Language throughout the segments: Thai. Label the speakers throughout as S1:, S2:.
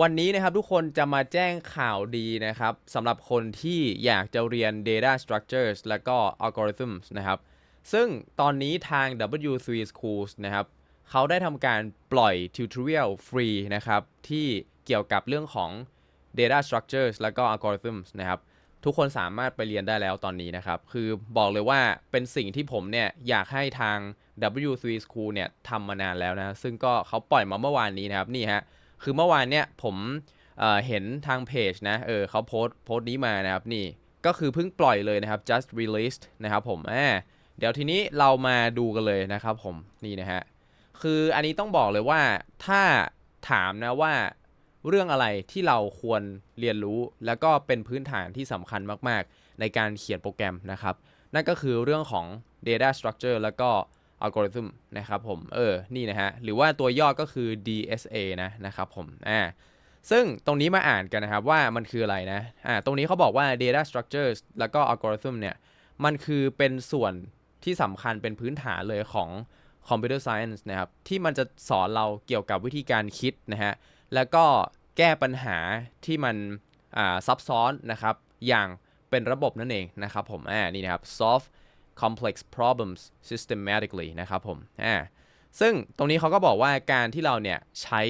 S1: วันนี้นะครับทุกคนจะมาแจ้งข่าวดีนะครับสำหรับคนที่อยากจะเรียน Data Structures แล้วก็ Algorithms นะครับ ซึ่งตอนนี้ทาง W3 Schools นะครับเขาได้ทำการปล่อย tutorial ฟรีนะครับที่เกี่ยวกับเรื่องของ Data Structures แล้วก็ Algorithms นะครับทุกคนสามารถไปเรียนได้แล้วตอนนี้นะครับ คือบอกเลยว่าเป็นสิ่งที่ผมเนี่ยอยากให้ทาง W3 School เนี่ยทำมานานแล้วนะ ซึ่งก็เขาปล่อยมาเมื่อวานนี้นะครับ นี่ฮะ คือเมื่อวานเนี่ยผมเเห็นทางเพจนะเออเขาโพสต์โพสต์นี้มานะครับนี่ก็คือเพิ่งปล่อยเลยนะครับ just released นะครับผมอ่าเดี๋ยวทีนี้เรามาดูกันเลยนะครับผมนี่นะฮะคืออันนี้ต้องบอกเลยว่าถ้าถามนะว่าเรื่องอะไรที่เราควรเรียนรู้ แล้วก็เป็นพื้นฐานที่สำคัญมาก ๆ ในการเขียนโปรแกรมนะครับ นั่นก็คือเรื่องของ data structure แล้วก็ algorithm นะครับผม เออ นี่นะฮะ หรือว่าตัวย่อก็คือ DSA นะนะครับผม อ่า ซึ่งตรงนี้มาอ่านกันนะครับว่ามันคืออะไรนะ อ่า ตรงนี้เขาบอกว่า data structures แล้วก็ algorithm เนี่ย มันคือเป็นส่วนที่สำคัญเป็นพื้นฐานเลยของ Computer Science นะครับ ที่มันจะสอนเราเกี่ยวกับวิธีการคิดนะฮะ แล้วก็แก้ปัญหาที่มัน อ่า ซับซ้อนนะครับ อย่างเป็นระบบนั่นเองนะครับผม อ่า นี่นะครับ solve complex problems systematically นะครับผมอ่าซึ่งตรงนี้เขาก็บอกว่าการที่เราเนี่ยใช้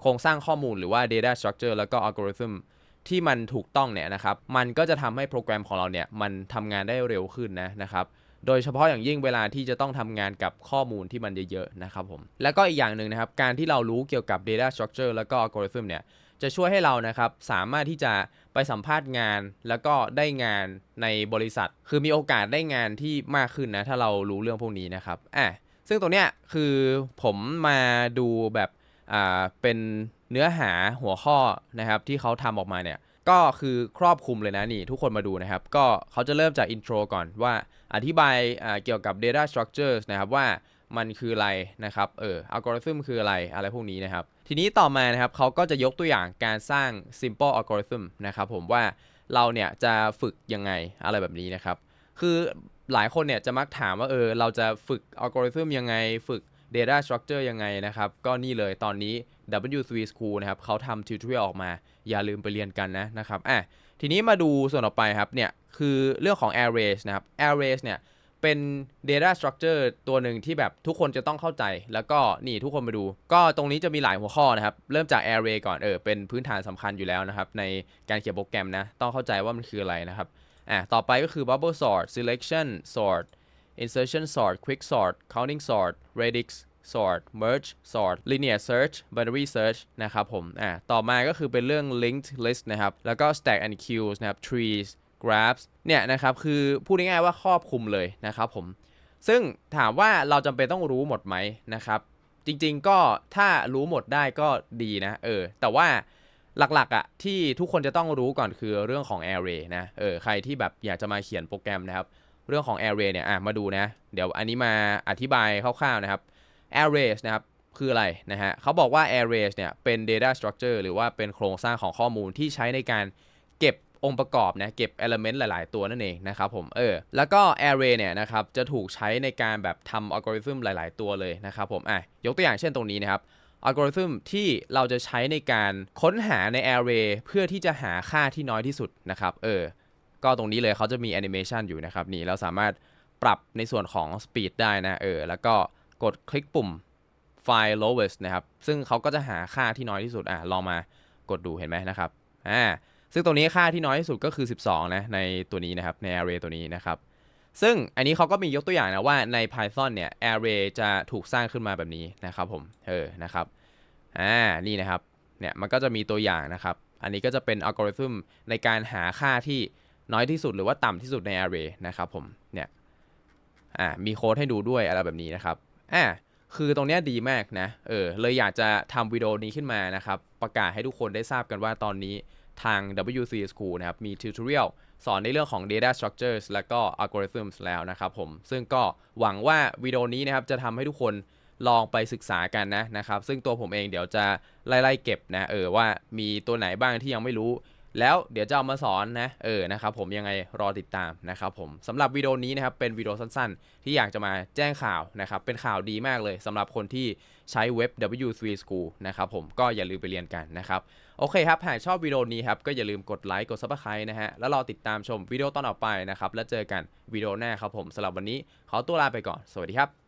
S1: โครงสร้างข้อมูลหรือว่า data structure แล้วก็ algorithm ที่มันถูกต้องเนี่ยนะครับ มันก็จะทำให้โปรแกรมของเราเนี่ยมันทำงานได้เร็วขึ้นนะนะครับ โดยเฉพาะอย่างยิ่งเวลาที่จะต้องทำงานกับข้อมูลที่มันเยอะๆนะครับผม แล้วก็อีกอย่างหนึ่งนะครับ การที่เรารู้เกี่ยวกับ data structure แล้วก็ algorithm เนี่ย จะช่วยให้เรานะครับสามารถที่จะไปสัมภาษณ์งาน แล้วก็ได้งานในบริษัท คือมีโอกาสได้งานที่มากขึ้นนะถ้าเรารู้เรื่องพวกนี้นะครับอะซึ่งตรงเนี้ยคือผมมาดูแบบอ่าเป็นเนื้อหาหัวข้อนะครับที่เขาทำออกมาเนี่ยก็คือครอบคลุมเลยนะนี่ทุกคนมาดูนะครับ ก็เขาจะเริ่มจากอินโทรก่อนว่าอธิบายเกี่ยวกับ data structures นะครับว่า มันคืออะไรนะครับเอออัลกอริทึมคืออะไรอะไรพวกนี้นะครับ ทีนี้ต่อมานะครับเขาก็จะยกตัวอย่างการสร้าง simple algorithm นะครับผมว่าเราเนี่ยจะฝึกยังไงอะไรแบบนี้นะครับ คือหลายคนเนี่ยจะมักถามว่าเออเราจะฝึกอัลกอริทึมยังไง ฝึก Data Structure ยังไงนะครับ ก็นี่เลยตอนนี้ W3 School นะครับเขาทำ tutorial ออกมา อย่าลืมไปเรียนกันนะนะครับอะทีนี้มาดูส่วนต่อไปครับเนี่ยคือเรื่องของ arrays นะครับ arrays เนี่ย เป็น data structure ตัวหนึ่งที่แบบทุกคนจะต้องเข้าใจ แล้วก็นี่ทุกคนมาดู ก็ตรงนี้จะมีหลายหัวข้อนะครับ เริ่มจาก array ก่อนเออเป็นพื้นฐานสำคัญอยู่แล้วนะครับ ในการเขียนโปรแกรมนะ ต้องเข้าใจว่ามันคืออะไรนะครับอะต่อไปก็คือ bubble sort selection sort insertion sort quick sort counting sort radix sort merge sort linear search binary search นะครับผมอะต่อมาก็คือเป็นเรื่อง linked list นะครับแล้วก็ stack and queues นะครับ trees graphs เนี่ยนะครับคือพูดง่ายๆว่าครอบคลุมเลยนะครับผมซึ่งถามว่าเราจำเป็นต้องรู้หมดไหมนะครับจริงๆก็ถ้ารู้หมดได้ก็ดีนะเออแต่ว่าหลักๆอะ่ะที่ทุกคนจะต้องรู้ก่อนคือเรื่องของ array นะเออใครที่แบบอยากจะมาเขียนโปรแกรมนะครับเรื่องของ array เนี่ยอะมาดูนะ เดี๋ยวอันนี้มาอธิบายคร่าวๆนะครับ arrays นะครับคืออะไรนะฮะเขาบอกว่า arrays เนี่ยเป็น data structure หรือว่าเป็นโครงสร้างของข้อมูลที่ใช้ในการ องค์ประกอบนะเก็บ element หลาย ๆ ตัวนั่นเองนะครับผมเออแล้วก็ array เนี่ยนะครับจะถูกใช้ในการแบบทำอัลกอริทึมหลาย ๆ ตัวเลยนะครับผมอะยกตัวอย่างเช่นตรงนี้นะครับอัลกอริทึมที่เราจะใช้ในการค้นหาใน array เพื่อที่จะหาค่าที่น้อยที่สุดนะครับเออก็ตรงนี้เลยเขาจะมีแอนิเมชันอยู่นะครับนี่เราสามารถปรับในส่วนของ speed ได้นะเออแล้วก็กดคลิกปุ่ม file lowest นะครับซึ่งเขาก็จะหาค่าที่น้อยที่สุดอะลองมากดดูเห็นไหมนะครับอ่า ซึ่งตัวนี้ค่าที่น้อยที่สุดก็คือ 12 นะในตัวนี้นะครับใน array ตัวนี้นะครับ ซึ่งอันนี้เขาก็มียกตัวอย่างนะว่าใน Python เนี่ย array จะถูกสร้างขึ้นมาแบบนี้นะครับผมเออนะครับอ่านี่นะครับเนี่ยมันก็จะมีตัวอย่างนะครับ อันนี้ก็จะเป็นอัลกอริทึมในการหาค่าที่น้อยที่สุดหรือว่าต่ำที่สุดใน array นะครับผมเนี่ยอ่ามีโค้ดให้ดูด้วยอะไรแบบนี้นะครับอ่าคือตรงเนี้ยดีมากนะ เออ เลยอยากจะทำวิดีโอนี้ขึ้นมานะครับ ประกาศให้ทุกคนได้ทราบกันว่าตอนนี้ ทาง WC School นะครับ มี tutorial สอนในเรื่องของ data structures และก็ algorithms แล้วนะครับผม ซึ่งก็หวังว่าวิดีโอนี้นะครับ จะทำให้ทุกคนลองไปศึกษากันนะนะครับ ซึ่งตัวผมเองเดี๋ยวจะไล่ๆเก็บนะ เออว่ามีตัวไหนบ้างที่ยังไม่รู้ แล้วเดี๋ยวจะเอามาสอนนะเออนะครับผมยังไงรอติดตามนะครับผมสำหรับวิดีโอนี้นะครับเป็นวิดีโอสั้นๆ ที่อยากจะมาแจ้งข่าวนะครับเป็นข่าวดีมากเลยสำหรับคนที่ใช้เว็บ W3 School นะครับผมก็อย่าลืมไปเรียนกันนะครับโอเคครับหากชอบวิดีโอนี้ครับก็อย่าลืมกดไลค์กด Subscribe นะฮะแล้วรอติดตามชมวิดีโอตอนต่อไปนะครับแล้วเจอกันวิดีโอหน้าครับผมสำหรับวันนี้ขอตัวลาไปก่อนสวัสดีครับ